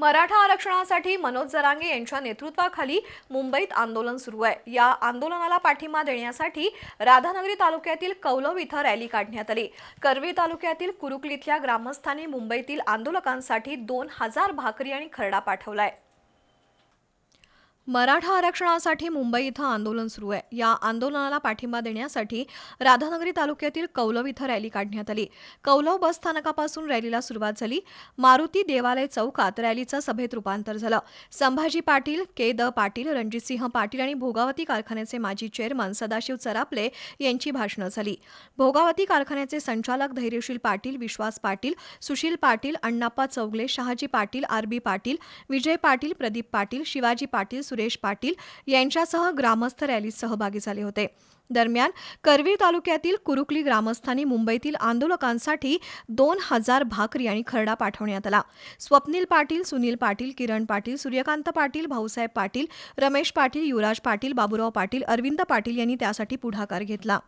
मराठा आरक्षणासाठी मनोज जरांगे यांच्या नेतृत्वाखाली मुंबईत आंदोलन सुरू आहे. या आंदोलनाला पाठिंबा देण्यासाठी राधानगरी तालुक्यातील कौलव इथं रॅली काढण्यात आली. कर्वे तालुक्यातील कुरुकलीतल्या ग्रामस्थांनी मुंबईतील आंदोलकांसाठी दोन हजार भाकरी आणि खरडा पाठवला आहे मराठा आरक्षणासाठी मुंबई इथं आंदोलन सुरू आहे. या आंदोलनाला पाठिंबा देण्यासाठी राधानगरी तालुक्यातील कौलव इथं रॅली काढण्यात आली. कौलव बस स्थानकापासून रॅलीला सुरुवात झाली. मारुती देवालय चौकात रॅलीचं सभेत रूपांतर झालं. संभाजी पाटील के द पाटील रणजितसिंह पाटील आणि भोगावती कारखान्याचे माजी चेअरमन सदाशिव चरापले यांची भाषणं झाली. भोगावती कारखान्याचे संचालक धैर्यशील पाटील विश्वास पाटील सुशील पाटील अण्णाप्पा चौगले शहाजी पाटील आर बी पाटील विजय पाटील प्रदीप पाटील शिवाजी पाटील सुरेश पाटील यांच्यासह ग्रामस्थ रॅलीत सहभागी झाले होते. दरम्यान करवीर तालुक्यातील कुरुकली ग्रामस्थांनी मुंबईतील आंदोलकांसाठी दोन हजार भाकरी आणि खरडा पाठवण्यात आला. स्वप्नील पाटील सुनील पाटील किरण पाटील सूर्यकांत पाटील भाऊसाहेब पाटील रमेश पाटील युवराज पाटील बाबुराव पाटील अरविंद पाटील यांनी त्यासाठी पुढाकार घेतला.